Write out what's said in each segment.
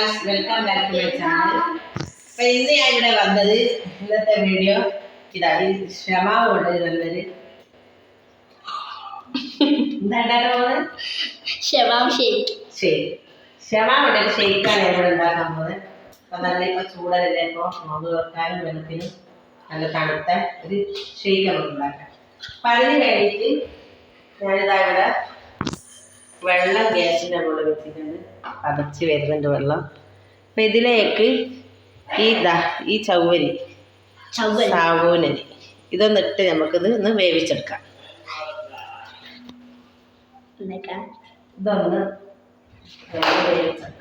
Guys welcome back to my channel അപ്പൊ ഇന്ന് ഞാൻ ഇവിടെ വന്നത് ഇന്നത്തെ വീഡിയോ ഇതാ ഈ നല്ലൊരു ഷേക്ക് ശരി ക്ഷമാവുണ്ട് ഒരു ഷെയ്ക്കാണ് ഇവിടെ ഉണ്ടാക്കാൻ പോകുന്നത്. അപ്പൊ നല്ല ഇപ്പൊ ചൂടല്ലേ ഇപ്പൊ? നോമ്പ് തുറക്കാനും വെള്ളത്തിനും നല്ല തണുത്ത ഒരു ഷെയ്ക്ക് നമുക്ക് ഉണ്ടാക്കാം. അപ്പൊ അതിന് വേണ്ടിയിട്ട് ഞാനിതാ ഇവിടെ വെള്ളം ഗ്യാസിന്റെ മുകളിൽ വെച്ചിട്ടുണ്ട്. പതച്ച് വരുന്നുണ്ട് വെള്ളം. അപ്പം ഇതിലേക്ക് ഈ ദാ ഈ ചവ്വരി സാവൂനരി ഇതൊന്നിട്ട് നമുക്കിത് ഒന്ന് വേവിച്ചെടുക്കാം. ഇതൊന്ന് വേവിച്ചെടുക്കാം.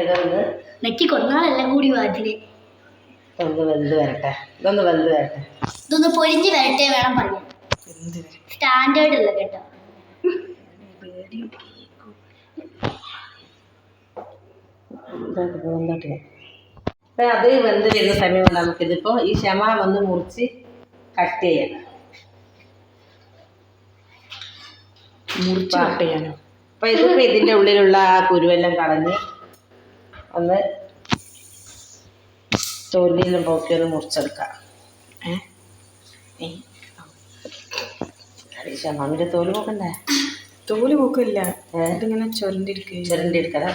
ഇതൊന്ന് നെറ്റി കൊന്നാലെല്ലാം കൂടി വാതിൽ? ഇതൊന്ന് വെന്ത് വരട്ടെ. ഇതൊന്ന് വെന്ത് വരട്ടെ. ഇതൊന്ന് പൊരിഞ്ഞ് വരട്ടെ വേണം പറയാൻ സ്റ്റാൻഡേർഡ് അല്ല കേട്ടോ. അത് വെന്ത് വരുന്ന സമയം കൊണ്ട് നമുക്കിതിപ്പോൾ ഈ ക്ഷമ ഒന്ന് മുറിച്ച് കട്ട് ചെയ്യാം. മുറിച്ച് കട്ട് ചെയ്യാനോ? അപ്പം ഇതിപ്പോൾ ഇതിന്റെ ഉള്ളിലുള്ള ആ കുരുവെല്ലാം കളഞ്ഞ് ഒന്ന് തോലിയിലും പോക്കി ഒന്ന് മുറിച്ചെടുക്കാം ക്ഷമാവിന്റെ തോൽ പോക്കണ്ടേ? തോൽ പോക്കില്ല? ഇതിങ്ങനെ ചൊരണ്ടിരിക്കുക എടുക്കണം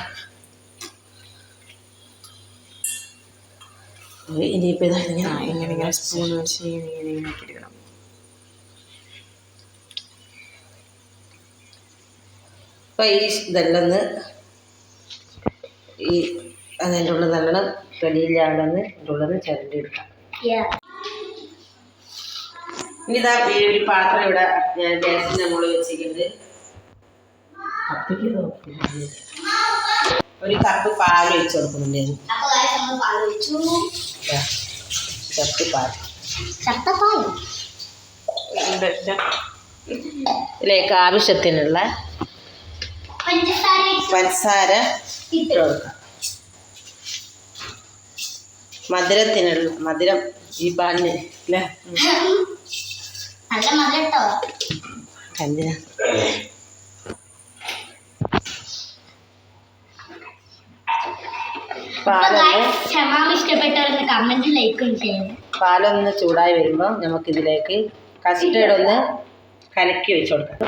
ഇനിയിപ്പോൾ ഇങ്ങനെ ഇങ്ങനെ ഇങ്ങനെ സ്പൂൺ വെച്ച് ഇങ്ങനെ ഇങ്ങനെ അപ്പോൾ ഈ ഇതെല്ലാം ഈ അതിന്റെ ഉള്ളിൽ നല്ലോണം വെളിയിലാണെന്ന് ഇതിന്റെ ഉള്ളിൽ നിന്ന് ചിരണ്ടി എടുക്കാം ഇനിതാ ഈ ഒരു പാത്രം ഇവിടെ ഞാൻ ഗ്യാസിന്റെ മുകളിൽ വെച്ചിട്ടുണ്ട് നോക്കില്ല. ഒരു കപ്പ് പാൽ ഒഴിച്ച് കൊടുക്കുന്നുണ്ട് ഞാൻ. അപ്പൊ guys, നമ്മൾ പാൽ ഒഴിച്ചു. ദാ, കപ്പ് പാൽ ചത്തപ്പാലോ ഇതിലേക്ക് ആവശ്യത്തിനുള്ള പഞ്ചസാര പഞ്ചസാര ഇട്ട് കൊടുക്കാം. മധുരത്തിനുള്ള മധുരം ഈ പാലിന് അല്ലേ? നല്ല മധുരം കേട്ടോ എന്തിനാ പാലൊന്ന് ചൂടായി വരുമ്പോ നമുക്ക് ഇതിലേക്ക് വരുമ്പോൾ കസ്റ്റേർഡ് ഒന്ന് കലക്കി വെച്ച് കൊടുക്കാം.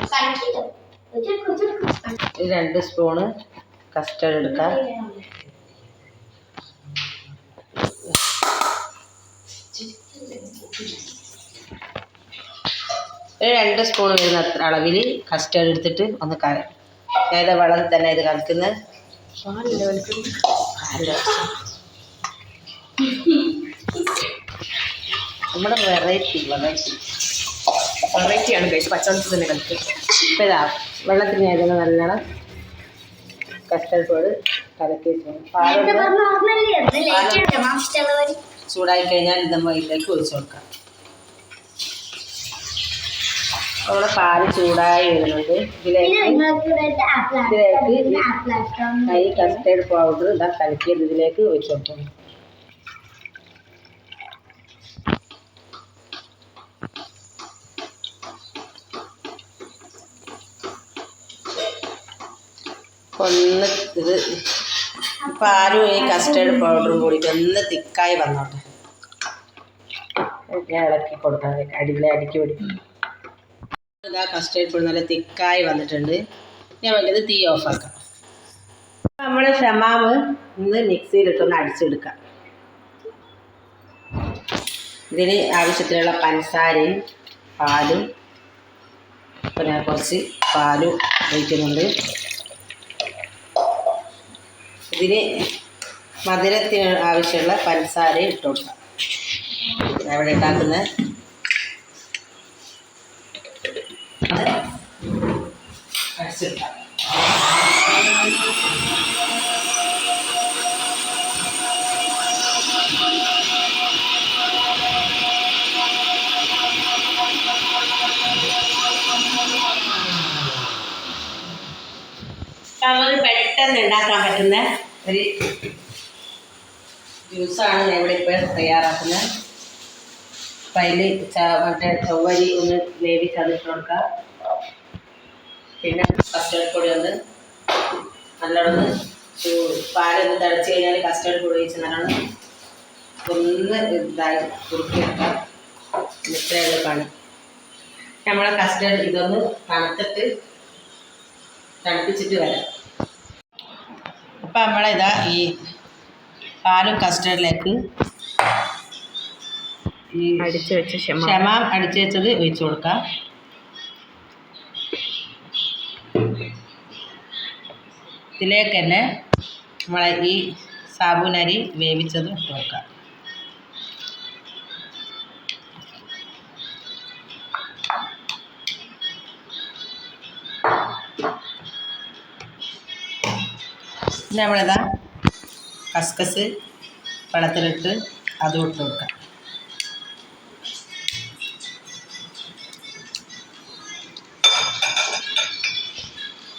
രണ്ട് സ്പൂണ് കസ്റ്റേർഡ് എടുക്കാം. ഒരു രണ്ട് സ്പൂൺ വരുന്ന അത്ര അളവിൽ കസ്റ്റേർഡ് എടുത്തിട്ട് ഒന്ന് കര ഏതാ വെള്ളത്തിൽ തന്നെ ഇത് കലക്കുന്നത് നമ്മുടെ വെറൈറ്റി വെറൈറ്റി വെറൈറ്റിയാണ് കഴിച്ച് പച്ചവെള്ളത്തിൽ തന്നെ കളിക്കുക ഇപ്പം ഇതാ വെള്ളത്തിൽ ഞാൻ ഏതാണ് നല്ലോണം കസ്റ്റേർഡ് പോയത് കലക്കി വെച്ചു. ചൂടായി കഴിഞ്ഞാൽ ഇത് നമ്മൾ ഇതിലേക്ക് ഒഴിച്ചു കൊടുക്കാം. നമ്മുടെ പാൽ ചൂടായി വരുന്നത് ഇതിലേക്ക്. ഇതിലേക്ക്. ഈ കസ്റ്റേർഡ് പൗഡർ ഇതാ കലക്കിയത് ഇതിലേക്ക് ഒഴിച്ചു കൊടുക്കണം ഒന്ന് ഇത് പാലും ഈ കസ്റ്റേർഡ് പൗഡറും കൂടിയിട്ട് ഒന്ന് തിക്കായി വന്നോട്ടെ ഞാൻ ഇളക്കി കൊടുത്താൽ അടിയിലെ അടിക്ക് പിടിക്കും ഇതാ കസ്റ്റേർഡ് പൊടി നല്ല തിക്കായി വന്നിട്ടുണ്ട്. ഞാൻ വേണ്ടത് തീ ഓഫ് ഓഫാക്കാം നമ്മൾ ഷമാവ് ഇന്ന് മിക്സിയിലിട്ടൊന്ന് അടിച്ചെടുക്കാം. ഇതിന് ആവശ്യത്തിനുള്ള പഞ്ചസാരയും പാലും പിന്നെ കുറച്ച് പാലും ഒഴിക്കുന്നുണ്ട്. ഇതിന് മധുരത്തിന് ആവശ്യമുള്ള പഞ്ചസാരയും ഇട്ട് കൊടുക്കാം. അവിടെ ഉണ്ടാക്കുന്നത് അടിച്ചെടുക്കാം. നമുക്ക് പെട്ടെന്ന് ഉണ്ടാക്കാൻ പറ്റുന്ന ഒരു ജ്യൂസാണ് ഞാൻ ഇവിടെ ഇപ്പോൾ തയ്യാറാക്കുന്നത്. അപ്പം അതിൽ മറ്റേ ചവ്വരി ഒന്ന് അതിട്ട് കൊടുക്കുക പിന്നെ കസ്റ്റർഡ് പൊടി ഒന്ന് നല്ലോണം പാലൊന്ന് തിളച്ച് കഴിഞ്ഞാൽ കസ്റ്റർഡ് പൊടി വെച്ച് നല്ലോണം ഒന്ന് ഇതായി കുറുക്കിയെടുക്കാം ഇത്രയുള്ള പണി. നമ്മളെ കസ്റ്റർഡ് ഇതൊന്ന് തണുത്തിട്ട് തണുപ്പിച്ചിട്ട് വരാം. അപ്പം നമ്മളിതാ ഈ പാലും കസ്റ്റർഡിലേക്ക് ഈ അടിച്ചു വെച്ച ക്ഷമ. ക്ഷമ അടിച്ചു വെച്ചത് ഒഴിച്ചു കൊടുക്കാം. ഇതിലേക്ക് തന്നെ നമ്മളെ ഈ സാബുനരി വേവിച്ചതും ഇട്ട് വെക്കാം പിന്നെ നമ്മളിതാ കസ്കസ് വെള്ളത്തിലിട്ട് അതും ഇട്ട് വെക്കാം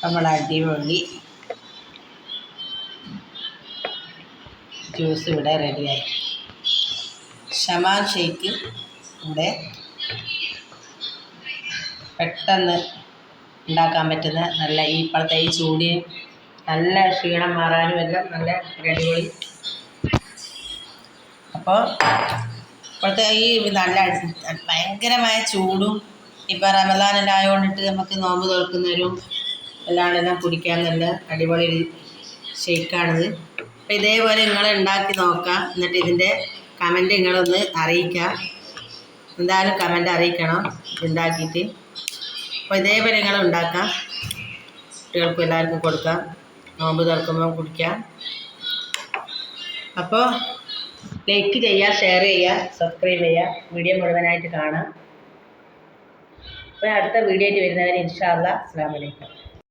നമ്മൾ അടിപൊളി ജ്യൂസ് ഇവിടെ റെഡിയായി. ഷമാൻ ഷേക്ക് ഇവിടെ പെട്ടെന്ന് ഉണ്ടാക്കാൻ പറ്റുന്ന നല്ല ഈ ഇപ്പോഴത്തെ ഈ ചൂടിയും നല്ല ക്ഷീണം മാറാനും എല്ലാം നല്ല റെഡിയായി അപ്പോൾ ഇപ്പോഴത്തെ ഈ നല്ല ഭയങ്കരമായ ചൂടും ഇപ്പോൾ റമദാനെല്ലാം ആയതുകൊണ്ടിട്ട് നമുക്ക് നോമ്പ് തുറക്കുന്നവരും എല്ലാം എല്ലാം കുടിക്കാൻ നല്ല അടിപൊളി ഷെയ്ക്കാണിത് അപ്പോൾ ഇതേപോലെ നിങ്ങൾ ഉണ്ടാക്കി നോക്കാം. എന്നിട്ട് ഇതിന്റെ കമന്റ് നിങ്ങളൊന്ന് അറിയിക്കുക എന്തായാലും കമന്റ് അറിയിക്കണം ഉണ്ടാക്കിയിട്ട് അപ്പോൾ ഇതേപോലെ നിങ്ങൾ ഉണ്ടാക്കാം. കുട്ടികൾക്കും എല്ലാവർക്കും കൊടുക്കാം. നോമ്പ് തുറക്കുമ്പോൾ കുടിക്കാം. അപ്പോൾ ലൈക്ക് ചെയ്യുക ഷെയർ ചെയ്യുക സബ്സ്ക്രൈബ് ചെയ്യുക വീഡിയോ മുഴുവനായിട്ട് കാണാം. അപ്പോൾ അടുത്ത വീഡിയോ ആയിട്ട് വരുന്നവരെ ഇൻഷാ അല്ലാ അസ്സാം വലൈക്കും